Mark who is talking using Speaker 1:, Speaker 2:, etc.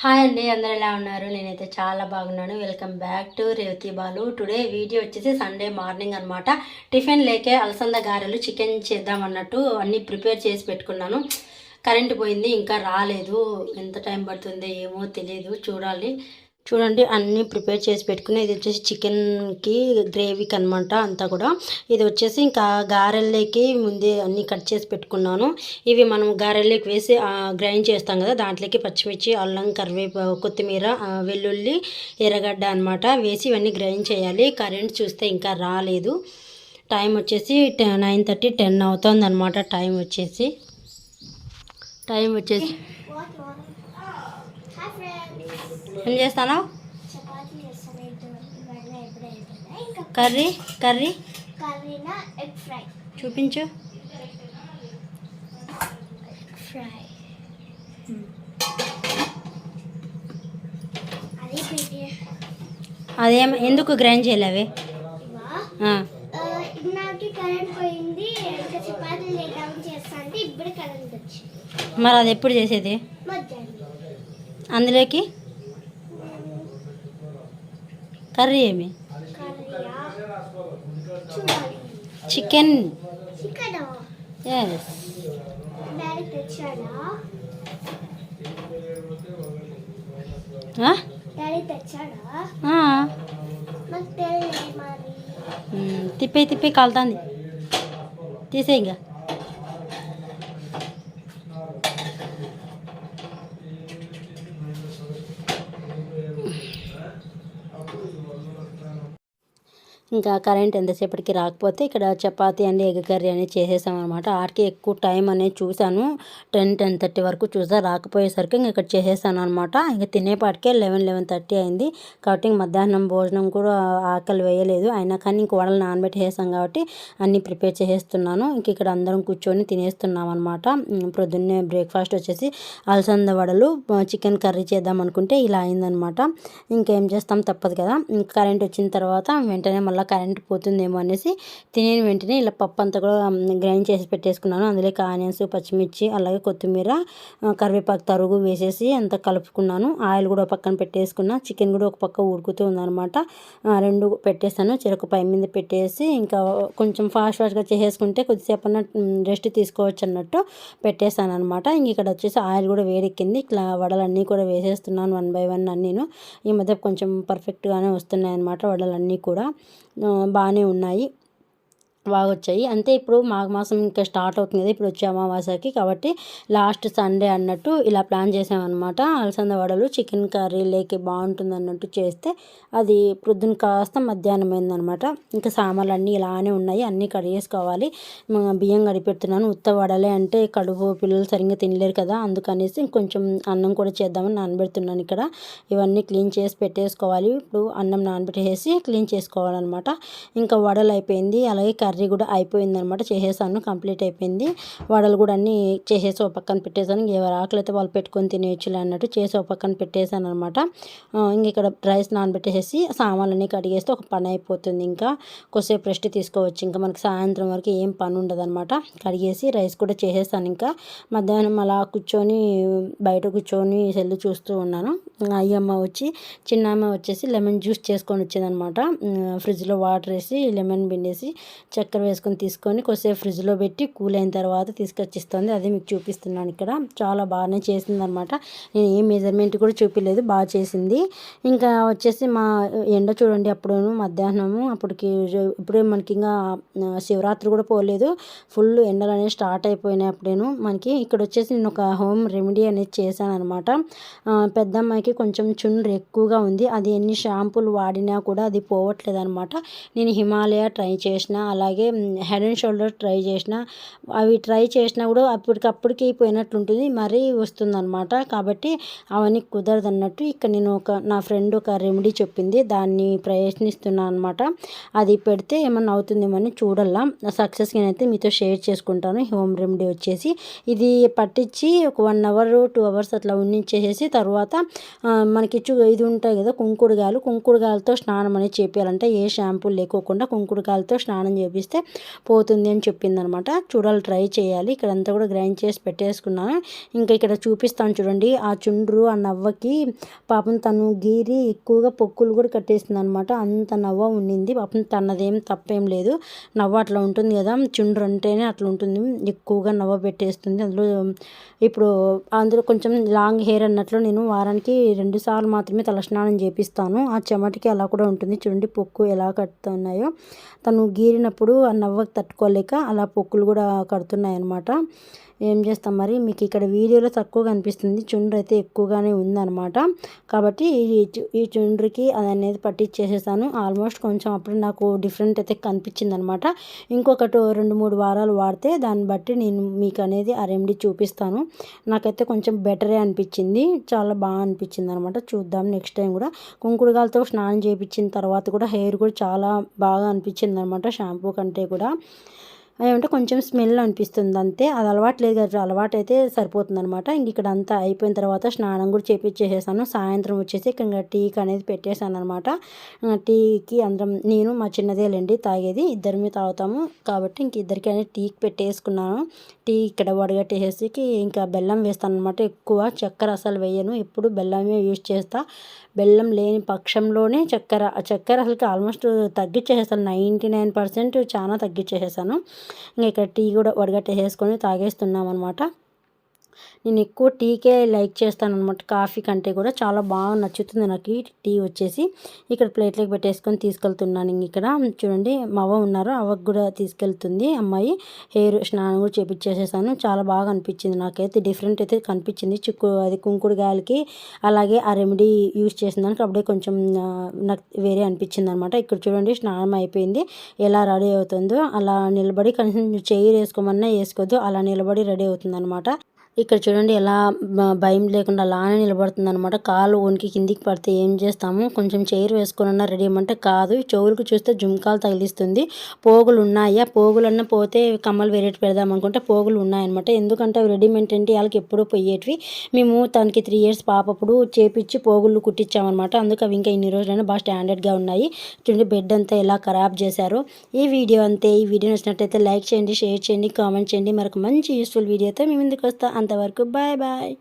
Speaker 1: Hi అండి అందరు ఎలా ఉన్నారు? నేనైతే చాలా బాగున్నాను. Welcome back to Revathi Balu today video వచ్చేసి సండే మార్నింగ్ అనమాట టిఫిన్ లేకే అలసంద గారెలు చికెన్ చేద్దాం అన్నట్టు అన్నీ ప్రిపేర్ చేసి పెట్టుకున్నాను. కరెంట్ పోయింది ఇంకా రాలేదు. ఎంత టైం పడుతుందో ఏమో తెలియదు. చూడాలి. చూడండి అన్నీ ప్రిపేర్ చేసి పెట్టుకుని ఇది వచ్చేసి చికెన్కి గ్రేవీకి అనమాట అంతా కూడా. ఇది వచ్చేసి ఇంకా గారెల్లోకి ముందే అన్నీ కట్ చేసి పెట్టుకున్నాను. ఇవి మనం గారెల్లోకి వేసి గ్రైండ్ చేస్తాం కదా దాంట్లోకి పచ్చిమిర్చి అల్లం కరివేపాకు కొత్తిమీర వెల్లుల్లి ఎర్రగడ్డ అనమాట వేసి ఇవన్నీ గ్రైండ్ చేయాలి. కరెంట్ చూస్తే ఇంకా రాలేదు. టైం వచ్చేసి నైన్ థర్టీ టెన్ అవుతుంది అనమాట టైం వచ్చేసి. టైం వచ్చేసి ఏం చేస్తాను కర్రీ? కర్రీ? చూపించు.
Speaker 2: ఫ్రై. అది
Speaker 1: ఎందుకు గ్రైండ్ చేయలేవి మరి అది ఎప్పుడు చేసేది? అందులోకి? కర్రీ ఏమి? చికెన్. ఎస్
Speaker 2: మరి.
Speaker 1: తిప్పి తిప్పి కాలుతుంది. తీసే ఇంకా. ఇంకా కరెంట్ ఎంతసేపటికి రాకపోతే ఇక్కడ చపాతి అండ్ ఎగ్ కర్రీ అనేది చేసేసాం అనమాట ఆడికి ఎక్కువ టైం అనేది చూశాను. టెన్ టెన్ థర్టీ వరకు చూసా. రాకపోయేసరికి ఇంక ఇక్కడ చేసేసాను అనమాట ఇంకా తినేపాటికే లెవెన్ లెవెన్ థర్టీ అయింది. కాబట్టి ఇంక మధ్యాహ్నం భోజనం కూడా ఆకలి వేయలేదు. అయినా కానీ ఇంక వడలు నానబెట్టేసాం కాబట్టి అన్నీ ప్రిపేర్ చేసేస్తున్నాను. ఇంక ఇక్కడ అందరం కూర్చొని తినేస్తున్నాం అనమాట ప్రొద్దున్నే బ్రేక్ఫాస్ట్ వచ్చేసి అలసంద వడలు చికెన్ కర్రీ చేద్దాం అనుకుంటే ఇలా అయిందనమాట ఇంకేం చేస్తాం తప్పదు కదా. ఇంక కరెంట్ వచ్చిన తర్వాత వెంటనే మళ్ళీ కరెంట్ పోతుందేమో అనేసి తినేని వెంటనే ఇలా పప్పు అంతా కూడా గ్రైండ్ చేసి పెట్టేసుకున్నాను. అందులోకి ఆనియన్స్ పచ్చిమిర్చి అలాగే కొత్తిమీర కరివేపాకు తరుగు వేసేసి అంతా కలుపుకున్నాను. ఆయిల్ కూడా ఒక పక్కన పెట్టేసుకున్నా. చికెన్ కూడా ఒక పక్క ఉడుకుతూ ఉందన్నమాట. రెండు పెట్టేసాను చెరకు పై మీద పెట్టేసి ఇంకా కొంచెం ఫాస్ట్ ఫాస్ట్గా చేసేసుకుంటే కొద్దిసేపు రెస్ట్ తీసుకోవచ్చు అన్నట్టు పెట్టేశాను అనమాట ఇంక ఇక్కడ వచ్చేసి ఆయిల్ కూడా వేడెక్కింది. ఇట్లా వడలన్నీ కూడా వేసేస్తున్నాను వన్ బై వన్ అన్నీను. ఈ మధ్య కొంచెం పర్ఫెక్ట్గానే వస్తున్నాయి అనమాట వడలన్నీ కూడా. బాగానే ఉన్నాయి. బాగా వచ్చాయి అంతే ఇప్పుడు మాఘ మాసం ఇంకా స్టార్ట్ అవుతుంది కదా ఇప్పుడు వచ్చే అమావాస్యకి కాబట్టి లాస్ట్ సండే అన్నట్టు ఇలా ప్లాన్ చేసామన్నమాట. అలసంద వడలు చికెన్ కర్రీ లేకి బాగుంటుంది అన్నట్టు చేస్తే అది ప్రొద్దున కాస్త మధ్యాహ్నం అయిందనమాట ఇంకా సామాన్లు అన్నీ ఇలానే ఉన్నాయి అన్నీ కడిగేసుకోవాలి. బియ్యం గడిపెడుతున్నాను ఉత్త వడలే అంటే కడుపు పిల్లలు సరిగ్గా తినలేరు కదా అందుకనేసి కొంచెం అన్నం కూడా చేద్దామని నానబెడుతున్నాను ఇక్కడ. ఇవన్నీ క్లీన్ చేసి పెట్టేసుకోవాలి. ఇప్పుడు అన్నం నానబెట్టేసి క్లీన్ చేసుకోవాలన్నమాట. ఇంకా వడలు అయిపోయింది. అలాగే కర్రీ కూడా అయిపోయింది అనమాట చేసేసాను కంప్లీట్ అయిపోయింది. వడలు కూడా అన్నీ చేసేసి ఒక పక్కన పెట్టేసాను ఎవరు ఆకలి అయితే వాళ్ళు పెట్టుకొని తినేయచ్చులే అన్నట్టు చేసి ఒక పక్కన పెట్టేశాను అనమాట ఇంక ఇక్కడ రైస్ నానబెట్టేసి సామాన్లన్నీ కడిగేస్తే ఒక పని అయిపోతుంది. ఇంకా కొద్దిసేపు రెస్ట్ తీసుకోవచ్చు. ఇంకా మనకి సాయంత్రం వరకు ఏం పని ఉండదు అనమాట కడిగేసి రైస్ కూడా చేసేసాను. ఇంకా మధ్యాహ్నం అలా కూర్చొని బయట కూర్చొని సెల్ చూస్తూ ఉన్నాను. అయ్యమ్మ వచ్చి చిన్నమ్మ వచ్చేసి లెమన్ జ్యూస్ చేసుకొని వచ్చిందనమాట ఫ్రిడ్జ్లో వాటర్ వేసి లెమన్ పిండేసి చక్కెర వేసుకొని తీసుకొని కొద్దిసేపు ఫ్రిడ్జ్లో పెట్టి కూల్ అయిన తర్వాత తీసుకొచ్చిస్తుంది. అదే మీకు చూపిస్తున్నాను ఇక్కడ. చాలా బాగానే చేసింది అనమాట నేను ఏ మెజర్మెంట్ కూడా చూపించలేదు బాగా చేసింది. ఇంకా వచ్చేసి మా ఎండ చూడండి అప్పుడు మధ్యాహ్నము. అప్పటికి ఇప్పుడే మనకి ఇంకా శివరాత్రి కూడా పోలేదు. ఫుల్ ఎండలు అనేవి స్టార్ట్ అయిపోయినాయి అప్పుడేను. మనకి ఇక్కడ వచ్చేసి నేను ఒక హోమ్ రెమెడీ అనేది చేశాను అనమాట పెద్ద అమ్మాయికి కొంచెం చుండ్రు ఎక్కువగా ఉంది. అది ఎన్ని షాంపూలు వాడినా కూడా అది పోవట్లేదు అనమాట నేను హిమాలయ ట్రై చేసిన అలాగే హెడ్ అండ్ షోల్డర్ ట్రై చేసిన అవి ట్రై చేసినా కూడా అప్పటికప్పటికి పోయినట్లుంటుంది మరీ వస్తుందన్నమాట. కాబట్టి అవన్నీ కుదరదు అన్నట్టు ఇక్కడ నేను ఒక నా ఫ్రెండ్ ఒక రెమెడీ చెప్పింది దాన్ని ప్రయత్నిస్తున్నాను అనమాట అది పెడితే ఏమన్నా అవుతుందేమని చూడాలా సక్సెస్గా అయితే మీతో షేర్ చేసుకుంటాను. హోమ్ రెమెడీ వచ్చేసి ఇది పట్టించి ఒక వన్ అవర్ టూ అవర్స్ అట్లా ఉండించేసేసి తర్వాత మనకి చూ ఇది ఉంటాయి కదా కుంకుడుగాయలు. కుంకుడుగాయలతో స్నానం అనేది చేపించాలంటే ఏ షాంపూ లేకోకుండా కుంకుడుగాయలతో స్నానం చూపిస్తే పోతుంది అని చెప్పింది అనమాట చూడాలి ట్రై చేయాలి. ఇక్కడ అంతా కూడా గ్రైండ్ చేసి పెట్టేసుకున్నాను. ఇంకా ఇక్కడ చూపిస్తాను చూడండి. ఆ చుండ్రు ఆ నవ్వకి పాపం తను గీరి ఎక్కువగా పొక్కులు కూడా కట్టేసింది అనమాట అంత నవ్వ ఉండింది. పాపం తనదేం తప్పేం లేదు. నవ్వ అట్లా ఉంటుంది కదా. చుండ్రు అంటేనే అట్లా ఉంటుంది. ఎక్కువగా నవ్వ పెట్టేస్తుంది. అందులో ఇప్పుడు అందులో కొంచెం లాంగ్ హెయిర్ అన్నట్లు నేను వారానికి రెండు సార్లు మాత్రమే తలస్నానం చేపిస్తాను. ఆ చెమటికి అలా కూడా ఉంటుంది. చూడండి పొక్కు ఎలా కడుతున్నాయో. తను గీరినప్పుడు ఆ నవ్వకు తట్టుకోలేక అలా పొక్కులు కూడా కడుతున్నాయి అనమాట ఏం చేస్తాం మరి? మీకు ఇక్కడ వీడియోలో తక్కువ కనిపిస్తుంది. చుండ్రు అయితే ఎక్కువగానే ఉందన్నమాట. కాబట్టి ఈ ఈ చుండ్రుకి అది అనేది పట్టించేసేసాను ఆల్మోస్ట్ కొంచెం అప్పుడు నాకు డిఫరెంట్ అయితే కనిపించింది అనమాట ఇంకొకటి రెండు మూడు వారాలు వాడితే దాన్ని బట్టి నేను మీకు అనేది ఆ రెమెడీ చూపిస్తాను. నాకైతే కొంచెం బెటరే అనిపించింది. చాలా బాగా అనిపించింది అనమాట చూద్దాం నెక్స్ట్ టైం కూడా. కుంకుడుగాలతో స్నానం చేయించిన తర్వాత కూడా హెయిర్ కూడా చాలా బాగా అనిపించింది అనమాట షాంపూ కంటే కూడా ఏమంటే కొంచెం స్మెల్ అనిపిస్తుంది అంతే. అది అలవాటు లేదు కదా అలవాటు అయితే సరిపోతుంది అనమాట ఇంక ఇక్కడ అంతా అయిపోయిన తర్వాత స్నానం కూడా చేపించేసేసాను సాయంత్రం వచ్చేసి ఇక్కడ టీకి అనేది పెట్టేశాను అనమాట టీకి అందరం నేను మా చిన్నదేలండి తాగేది. ఇద్దరిమి తాగుతాము కాబట్టి ఇంక ఇద్దరికి అనేది టీకి పెట్టేసుకున్నాను. టీ ఇక్కడ వడగట్టేసేసి ఇంకా బెల్లం వేస్తాను అనమాట ఎక్కువ. చక్కెర అసలు వేయను. ఎప్పుడు బెల్లమే యూజ్ చేస్తా. బెల్లం లేని పక్షంలోనే చక్కెర చక్కెర అసలుకి ఆల్మోస్ట్ తగ్గించేసేసాను నైంటీ నైన్ పర్సెంట్ చాలా తగ్గించేసేసాను ఇంకా ఇక్కడ టీ కూడా వడగట్టేసేసుకొని తాగేస్తున్నాం అనమాట నేను ఎక్కువ టీకే లైక్ చేస్తాను అనమాట కాఫీ కంటే కూడా చాలా బాగా నచ్చుతుంది నాకు టీ వచ్చేసి. ఇక్కడ ప్లేట్లోకి పెట్టేసుకొని తీసుకెళ్తున్నాను ఇక్కడ. చూడండి మా అవ్వ ఉన్నారు. అవ్వకు కూడా తీసుకెళ్తుంది అమ్మాయి. హెయిర్ స్నానం కూడా చేపించేసేసాను. చాలా బాగా అనిపించింది నాకైతే. డిఫరెంట్ అయితే కనిపించింది. చిక్కు అది కుంకుడుగాయలకి అలాగే ఆ రెమెడీ యూస్ చేసిన దానికి అప్పుడే కొంచెం నాకు వేరే అనిపించింది అనమాట ఇక్కడ చూడండి స్నానం అయిపోయింది. ఎలా రెడీ అవుతుందో అలా నిలబడి కనీసం చైర్ వేసుకోమన్నా వేసుకోవద్దు. అలా నిలబడి రెడీ అవుతుంది అనమాట ఇక్కడ చూడండి ఎలా భయం లేకుండా అలానే నిలబడుతుంది అనమాట కాలు వణికి కిందికి పడితే ఏం చేస్తాము? కొంచెం చైర్ వేసుకున్నా రెడీ అమ్మంటే కాదు. చెవులకు చూస్తే జుంకాలు తగిలిస్తుంది. పోగులు ఉన్నాయా? పోగులన్నా పోతే కమ్మలు వేరేటి పెడదాం అనుకుంటే పోగులు ఉన్నాయన్నమాట. ఎందుకంటే అవి రెడీమేడ్ అంటే వాళ్ళకి ఎప్పుడూ పోయేటివి. మేము తనకి త్రీ ఇయర్స్ పాపప్పుడు చేపించి పోగులు కుట్టించామన్నమాట అందుకు అవి ఇంకా ఇన్ని రోజులైనా బాగా స్టాండర్డ్గా ఉన్నాయి. చూడండి బెడ్ అంతా ఎలా ఖరాబ్ చేశారు. ఈ వీడియో అంతే. ఈ వీడియో నచ్చినట్లయితే లైక్ చేయండి షేర్ చేయండి కామెంట్ చేయండి. మరొక మంచి యూస్ఫుల్ వీడియోతో మేము ముందుకు వస్తాం. అంతవరకు బాయ్ బాయ్.